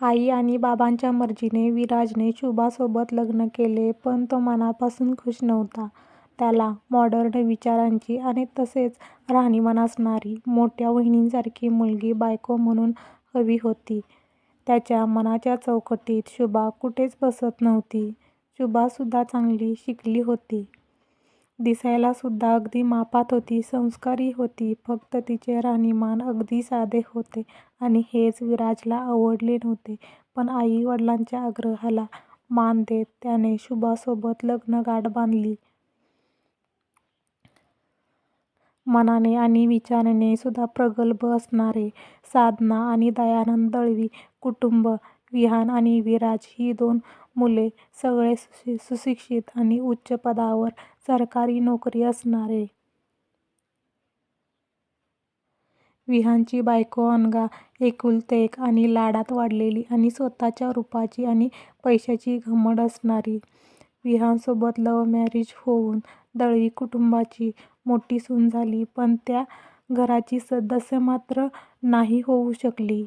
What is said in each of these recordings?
आई आणि बाबांच्या मर्जीने विराजने शुभासोबत लग्न केले पण तो मनापासून खुश नव्हता. त्याला मॉडर्न विचारांची आणि तसेच राहणीमान असणारी, मोठ्या वहिनीसारखी मुलगी बायको म्हणून हवी होती. त्याच्या मनाच्या चौकटीत शुभा कुठेच बसत नव्हती. शुभासुद्धा चांगली शिकली होती. दिसायला सुद्धा अगदी मापात होती. संस्कारी होती. फक्त तिचे राहणीमान अगदी साधे होते आणि हेच विराजला आवडले नव्हते. पण आई वडिलांच्या आग्रहाला मान देत त्याने शुभासोबत लग्न गाठ बांधली. मनाने आणि विचाराने सुद्धा प्रगल्भ असणारे साधना आणि दयानंद दळवी कुटुंब. विहान आणि विराज ही दोन मुले. सगळे सुशिक्षित आणि उच्च पदावर. सरकारी नोकरी असणारे. विहानची बायको अनघा एकुलतीएक आणि लाडात वाढलेली आणि स्वतःच्या रूपाची आणि पैशाची घमंड असणारी. विहानसोबत लव्ह मॅरेज होऊन दळवी कुटुंबाची मोठी सून झाली पण त्या घराची सदस्य मात्र नाही होऊ शकली.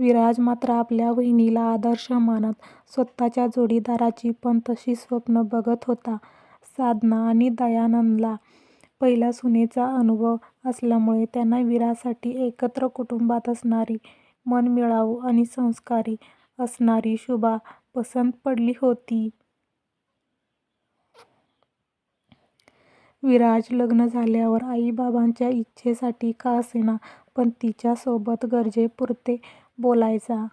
विराज मात्र आपल्या वहिनीला आदर्श मानत स्वतःच्या जोडीदाराची पण तशी स्वप्न बघत होता. साधना आणि दयानंदला पहिल्या सुनेचा अनुभव असल्यामुळे त्यांना विराजसाठी एकत्र कुटुंबात असणारी, मनमिळावू आणि संस्कारी असणारी शुभा पसंत पडली होती. विराज लग्न झाल्यावर आई बाबांच्या इच्छेसाठी का असेना पण तिच्या सोबत गरजेपुरते बोलायचा.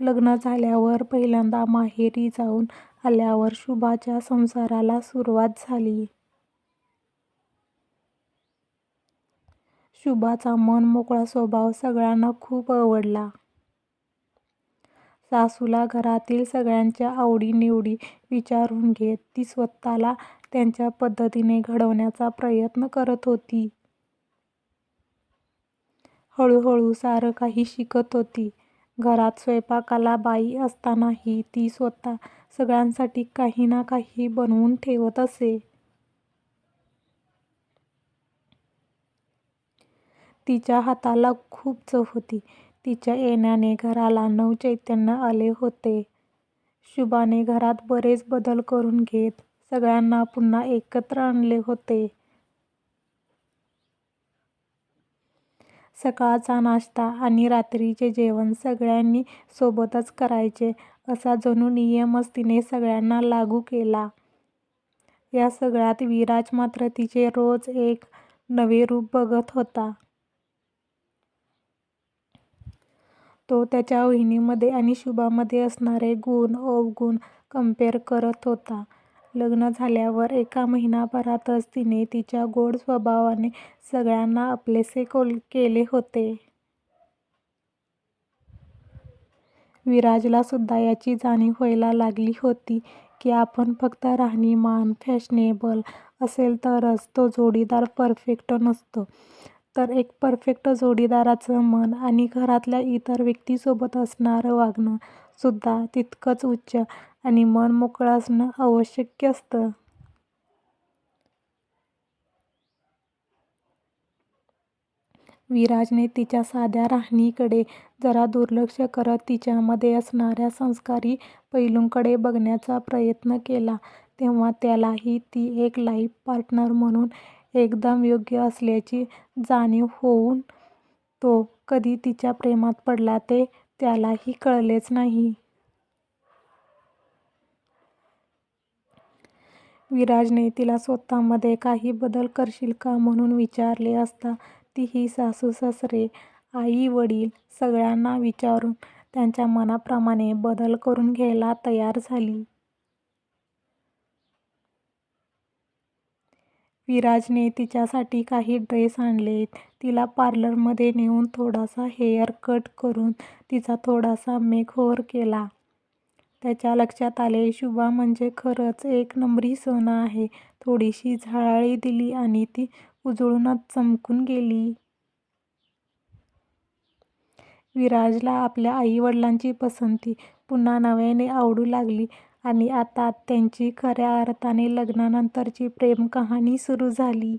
लग्न झाल्यावर पहिल्यांदा माहेरी जाऊन आल्यावर शुभाच्या संसाराला सुरुवात झाली. शुभाचा मनमोकळा स्वभाव सगळ्यांना खूप आवडला. सासूला घरातील सगळ्यांच्या आवडीनिवडी विचारून घेत ती स्वतःला त्यांच्या पद्धतीने घडवण्याचा प्रयत्न करत होती. हळूहळू सारं काही शिकत होती. घरात स्वयंपाकाला बाई असतानाही ती स्वतः सगळ्यांसाठी काही ना काही बनवून ठेवत असे. तिच्या हाताला खूप चव होती. तिच्या येण्याने घराला नवचैतन्य आले होते. शुभाने घरात बरेच बदल करून घेत सगळ्यांना पुन्हा एकत्र आणले होते. सकाळचा नाश्ता आणि रात्रीचे जेवण सगळ्यांनी सोबतच करायचे असा जणू नियमच तिने सगळ्यांना लागू केला. या सगळ्यात विराज मात्र तिचे रोज एक नवे रूप बघत होता. तो त्याच्या वहिनीमध्ये आणि शुभामध्ये असणारे गुण अवगुण कंपेअर करत होता. लग्न झाल्यावर एका महिन्याभरातच तिने तिच्या गोड स्वभावाने सगळ्यांना आपलेसे केले होते. विराजलासुद्धा याची जाणीव व्हायला लागली होती की आपण फक्त राहणीमान फॅशनेबल असेल तरच तो जोडीदार परफेक्ट नसतो तर एक परफेक्ट जोडीदाराचं मन आणि घरातल्या इतर व्यक्तींसोबत असणारं वागणं सुद्धा तितकंच उच्च आणि मनमोकळं असणं आवश्यक असतं. विराजने तिच्या साध्या राहणीकडे जरा दुर्लक्ष करत तिच्यामध्ये असणाऱ्या संस्कारी पैलूंकडे बघण्याचा प्रयत्न केला तेव्हा त्यालाही ती एक लाईफ पार्टनर म्हणून एकदम योग्य असल्याची जाणीव होऊन तो कधी तिच्या प्रेमात पडला ते त्यालाही कळलेच नाही. विराजने तिला स्वतःमध्ये काही बदल करशील का म्हणून विचारले असता तीही सासू सासरे, आई वडील सगळ्यांना विचारून त्यांच्या मनाप्रमाणे बदल करून घ्यायला तयार झाली. विराजने तिच्यासाठी काही ड्रेस आणले. तिला पार्लरमध्ये नेऊन थोडासा हेअर कट करून तिचा थोडासा मेकओव्हर केला. त्याच्या लक्षात आले शुभा म्हणजे खरंच एक नंबरी सून आहे. थोडीशी झळाळी दिली आणि ती उजळूनच चमकून गेली. विराजला आपल्या आई वडिलांची पसंती पुन्हा नव्याने आवडू लागली आणि आता त्यांची खऱ्या अर्थाने लग्नानंतरची प्रेमकहाणी सुरू झाली.